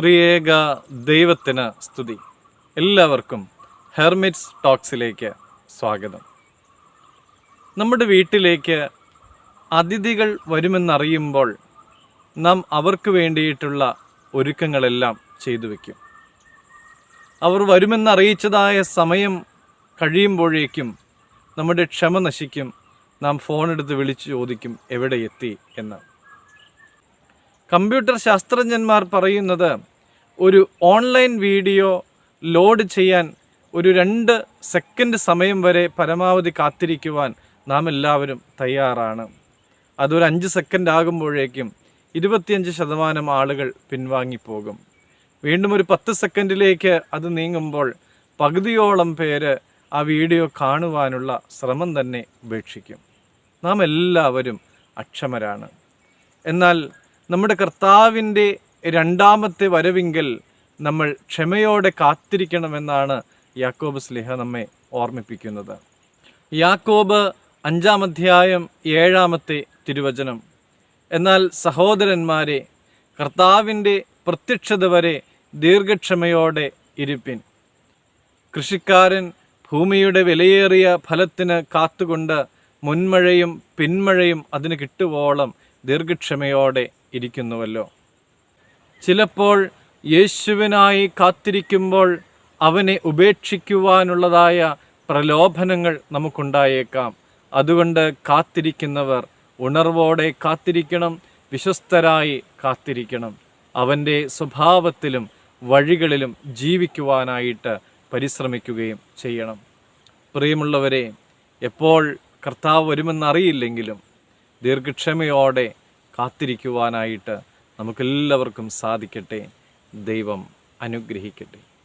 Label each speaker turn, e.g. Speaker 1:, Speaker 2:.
Speaker 1: ത്രിയേക ദൈവത്തിന് സ്തുതി. എല്ലാവർക്കും ഹെർമിറ്റ്സ് ടോക്സിലേക്ക് സ്വാഗതം. നമ്മുടെ വീട്ടിലേക്ക് അതിഥികൾ വരുമെന്നറിയുമ്പോൾ നാം അവർക്ക് വേണ്ടിയിട്ടുള്ള ഒരുക്കങ്ങളെല്ലാം ചെയ്തു വയ്ക്കും അവർ വരുമെന്നറിയിച്ചതായ സമയം കഴിയുമ്പോഴേക്കും നമ്മുടെ ക്ഷമ നശിക്കും. നാം ഫോണെടുത്ത് വിളിച്ചു ചോദിക്കും എവിടെ എത്തി? എന്ന്. കമ്പ്യൂട്ടർ ശാസ്ത്രജ്ഞന്മാർ പറയുന്നത് ഒരു ഓൺലൈൻ വീഡിയോ ലോഡ് ചെയ്യാൻ ഒരു രണ്ട് സെക്കൻഡ് സമയം വരെ പരമാവധി കാത്തിരിക്കുവാൻ നാം എല്ലാവരും തയ്യാറാണ്. അതൊരു അഞ്ച് സെക്കൻഡ് ആകുമ്പോഴേക്കും ഇരുപത്തിയഞ്ച് ശതമാനം ആളുകൾ പിൻവാങ്ങിപ്പോകും. വീണ്ടും ഒരു പത്ത് സെക്കൻഡിലേക്ക് അത് നീങ്ങുമ്പോൾ പകുതിയോളം പേര് ആ വീഡിയോ കാണുവാനുള്ള ശ്രമം തന്നെ ഉപേക്ഷിക്കും. നാം എല്ലാവരും അക്ഷമരാണ്. എന്നാൽ നമ്മുടെ കർത്താവിന്റെ രണ്ടാമത്തെ വരവിങ്കൽ നമ്മൾ ക്ഷമയോടെ കാത്തിരിക്കണമെന്നാണ് യാക്കോബ് സ്ലിഹ നമ്മെ ഓർമ്മിപ്പിക്കുന്നത്. യാക്കോബ് അഞ്ചാം അധ്യായം ഏഴാമത്തെ തിരുവചനം. എന്നാൽ സഹോദരന്മാരെ കർത്താവിന്റെ പ്രത്യക്ഷത വരെ ദീർഘക്ഷമയോടെ ഇരിപ്പിൻ. കൃഷിക്കാരൻ ഭൂമിയുടെ വിലയേറിയ ഫലത്തിന് കാത്തുകൊണ്ട് മുൻമഴയും പിന്മഴയും അതിന് കിട്ടുവോളം ദീർഘക്ഷമയോടെ ഇരിക്കുന്നുവല്ലോ. ചിലപ്പോൾ യേശുവിനായി കാത്തിരിക്കുമ്പോൾ അവനെ ഉപേക്ഷിക്കുവാനുള്ളതായ പ്രലോഭനങ്ങൾ നമുക്കുണ്ടായേക്കാം. അതുകൊണ്ട് കാത്തിരിക്കുന്നവർ ഉണർവോടെ കാത്തിരിക്കണം വിശ്വസ്തരായി കാത്തിരിക്കണം. അവന്റെ സ്വഭാവത്തിലും വഴികളിലും ജീവിക്കുവാനായിട്ട് പരിശ്രമിക്കുകയും ചെയ്യണം. പ്രിയമുള്ളവരെ എപ്പോൾ കർത്താവ് വരുമെന്നറിയില്ലെങ്കിലും ദീർഘക്ഷമയോടെ കാത്തിരിക്കുവാനായിട്ട് നമുക്കെല്ലാവർക്കും സാധിക്കട്ടെ. ദൈവം അനുഗ്രഹിക്കട്ടെ.